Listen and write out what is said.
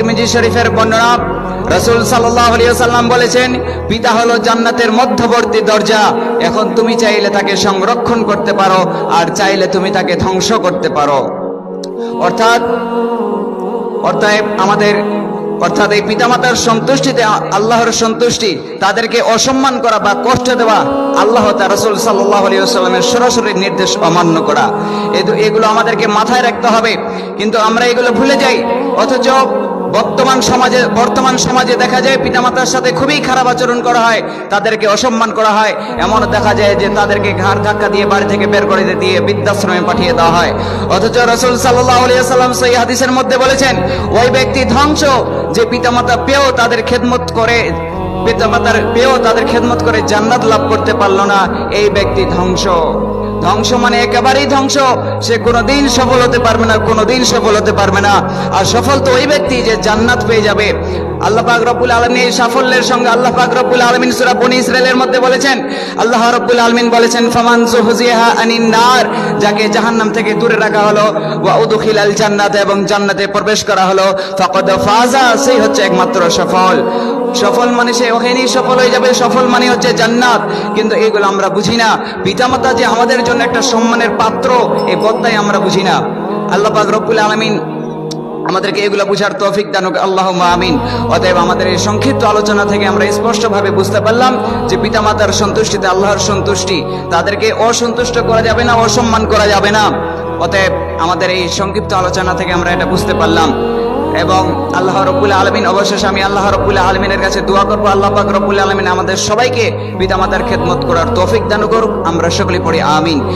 তিরমিজি শরীফের বর্ণনা রসুল সাল্লাহ সাল্লাম বলেছেন, পিতা হলো জান্নাতের মধ্যবর্তী দরজা। এখন তুমি চাইলে তাকে সংরক্ষণ করতে পারো, আর চাইলে তুমি তাকে ধ্বংস করতে পারো। অর্থাৎ অর্থাৎ আমাদের, অর্থাৎ এই পিতামাতার সন্তুষ্টিতে, আল্লাহর সন্তুষ্টি, তাদেরকে অসম্মান করা বা কষ্ট দেওয়া, আল্লাহ তার রসুল সাল্লাহ আলিয়াল্লামের সরাসরি নির্দেশ অমান্য করা। এগুলো আমাদেরকে মাথায় রাখতে হবে। কিন্তু আমরা এগুলো ভুলে যাই, অথচ বর্তমান সমাজে বর্তমান সমাজে দেখা যায় পিতামাতার সাথে খুবই খারাপ আচরণ করা হয়, তাদেরকে অসম্মান করা হয়। এমন দেখা যায় যে তাদেরকে ঘাড় ধাক্কা দিয়ে বাড়ি থেকে বের করে দিয়ে বৃদ্ধাশ্রমে পাঠিয়ে দেওয়া হয়। অথচ রসুল সাল্লাহ সাল্লাম সেই হাদিসের মধ্যে বলেছেন, ওই ব্যক্তি ধ্বংস, যে পিতামাতা পেয়েও তাদের খেদমত করে, পিতামাতার পেয়েও তাদের খেদমত করে জান্নাত লাভ করতে পারল না, এই ব্যক্তি ধ্বংস। ধ্বংস মানে একেবারেই ধ্বংস। সে কোনোদিন সফল হতে পারবে না, কোনোদিন সফল হতে পারবে না। আর সফল তো ওই ব্যক্তি যে জান্নাত পেয়ে যাবে। সাফল্যের সঙ্গে আলমিন মধ্যে বলেছেন, আল্লাহ আলমিন বলেছেন নার যাকে জাহান্নাম থেকে দূরে রাখা উদখিলাল জান্নাত এবং জান্নাতে প্রবেশ করা সেই হচ্ছে একমাত্র সফল। সফল মানে সে ওখানেই সফল হয়ে যাবে, সফল মানে হচ্ছে জান্নাত। কিন্তু এগুলো আমরা বুঝি না। পিতামাতা যে আমাদের জন্য একটা সম্মানের পাত্র এই পদ্মায় আমরা বুঝি না। আল্লাহ পাক রব্বুল আলমিন আমাদেরকে এগুলো বুঝার তৌফিক দানুক আল্লাহ আমিন। অতএব আমাদের এই সংক্ষিপ্ত আলোচনা থেকে আমরা স্পষ্টভাবে বুঝতে পারলাম যে পিতামাতার সন্তুষ্টিতে আল্লাহর সন্তুষ্টি, তাদেরকে অসন্তুষ্ট করা যাবে না, অসম্মান করা যাবে না। অতএব আমাদের এই সংক্ষিপ্ত আলোচনা থেকে আমরা এটা বুঝতে পারলাম। এবং আল্লাহ রব্বুল আলমিন, অবশেষে আমি আল্লাহ রব্বুল আলমিনের কাছে দোয়া করব, আল্লাহ পাক রব্বুল আলমিন আমাদের সবাইকে পিতামাতার খেদমত করার তৌফিক দান করুক। আমরা সকলে পড়ি, আমিন।